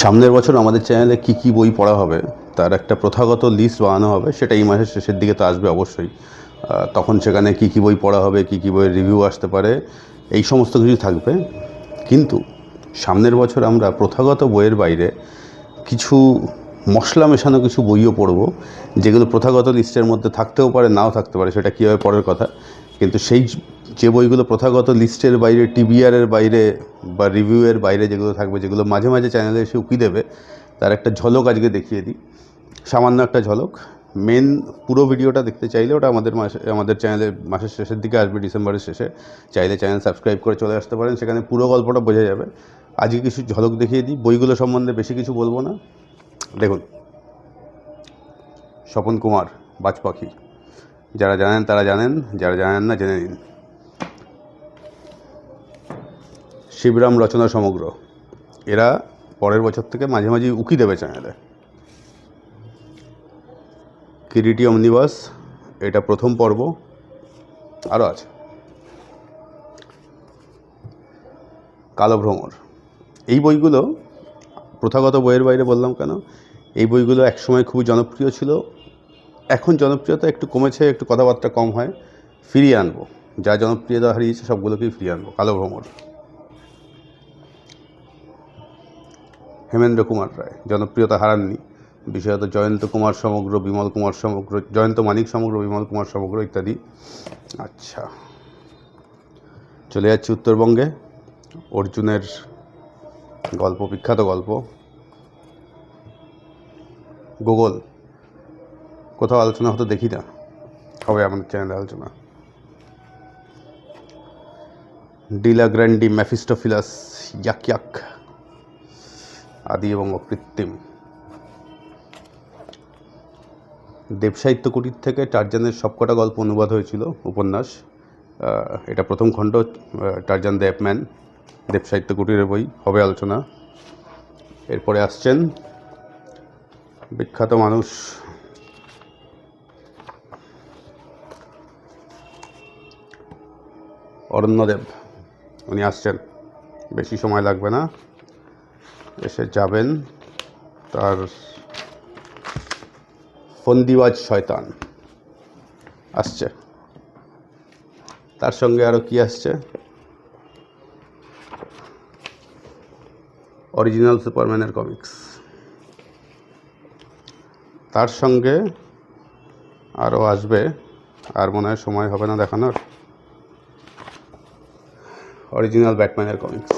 সামনের বছর আমাদের চ্যানেলে কি কি বই পড়া হবে, তার একটা প্রথাগত লিস্ট বানানো হবে সেটা এই মাসের শেষের দিকে তো আসবে অবশ্যই। তখন সেখানে কি কি বই পড়া হবে, কি কি বইয়ের রিভিউ আসতে পারে, এই সমস্ত কিছু থাকবে। কিন্তু সামনের বছর আমরা প্রথাগত বইয়ের বাইরে কিছু মশলা মেশানো কিছু বইও পড়ব, যেগুলো প্রথাগত লিস্টের মধ্যে থাকতেও পারে, নাও থাকতে পারে, সেটা কীভাবে পড়ার কথা কিন্তু সেই যে বইগুলো প্রথাগত লিস্টের বাইরে টিবিআরের বাইরে বা রিভিউয়ের বাইরে যেগুলো থাকবে, যেগুলো মাঝে মাঝে চ্যানেলে এসে উকি দেবে, তার একটা ঝলক আজকে দেখিয়ে দিই। সামান্য একটা ঝলক। মেন পুরো ভিডিওটা দেখতে চাইলে ওটা আমাদের মাসে, আমাদের চ্যানেলে মাসের শেষের দিকে আসবে, ডিসেম্বরের শেষে। চাইলে চ্যানেল সাবস্ক্রাইব করে চলে আসতে পারেন, সেখানে পুরো গল্পটা বোঝা যাবে। আজকে কিছু ঝলক দেখিয়ে দিই। বইগুলো সম্বন্ধে বেশি কিছু বলব না। দেখুন। স্বপন কুমার বাজ পাখি যারা জানেন তারা জানেন, যারা জানেন না জেনে নিন। শিবরাম রচনা সমগ্র। এরা পরের বছর থেকে মাঝে মাঝে উকি দেবে চ্যানেলে। কিরিটি অমনিবাস, এটা প্রথম পর্ব। আরও আছে। কালো ভ্রমর। এই বইগুলো, প্রথাগত বইয়ের বাইরে বললাম কেন? এই বইগুলো একসময় খুবই জনপ্রিয় ছিল। এখন জনপ্রিয়তা একটু কমেছে, একটু কথাবার্তা কম হয়, ফিরিয়ে আনব। যা জনপ্রিয়তা হারিয়েছে, সবগুলোকেই ফিরিয়ে আনব। কালো ভ্রমর। হেমেন্দ্র কুমার রায়। জনপ্রিয়তা হারাননি। বিশেষত জয়ন্ত কুমার সমগ্র, বিমল কুমার সমগ্র, জয়ন্ত মানিক সমগ্র, বিমল কুমার সমগ্র ইত্যাদি। আচ্ছা। চলে যাচ্ছি উত্তরবঙ্গে। অর্জুনের গল্প, বিখ্যাত গল্প। গুগল। কোথাও আলোচনা হতে, দেখি না। হবে আমাদের চ্যানেলে আলোচনা। ডিলা গ্র্যান্ডি, ম্যাফিস্টোফিলাস ইয়াক ইয়াক আদি এবং অকৃত্রিম। দেবসাহিত্য কুটির থেকে টারজানের সবকটা গল্প অনুবাদ হয়েছিল, উপন্যাস। এটা প্রথম খণ্ড টারজান দ্য অ্যাপম্যান দেবসাহিত্য কুটিরের বই, হবে আলোচনা। এরপরে আসছেন বিখ্যাত মানুষ অরণ্যদেব, উনি আসছেন। বেশি সময় লাগবে না। এসে যাবেন তার ফন্দিবাজ শয়তান। আসছে। তার সঙ্গে আরও কি আসছে? অরিজিনাল সুপারম্যানের কমিক্স তার সঙ্গে আরও আসবে, আর মনে হয় সময় হবে না দেখানোর। Original ব্যাটম্যানের comics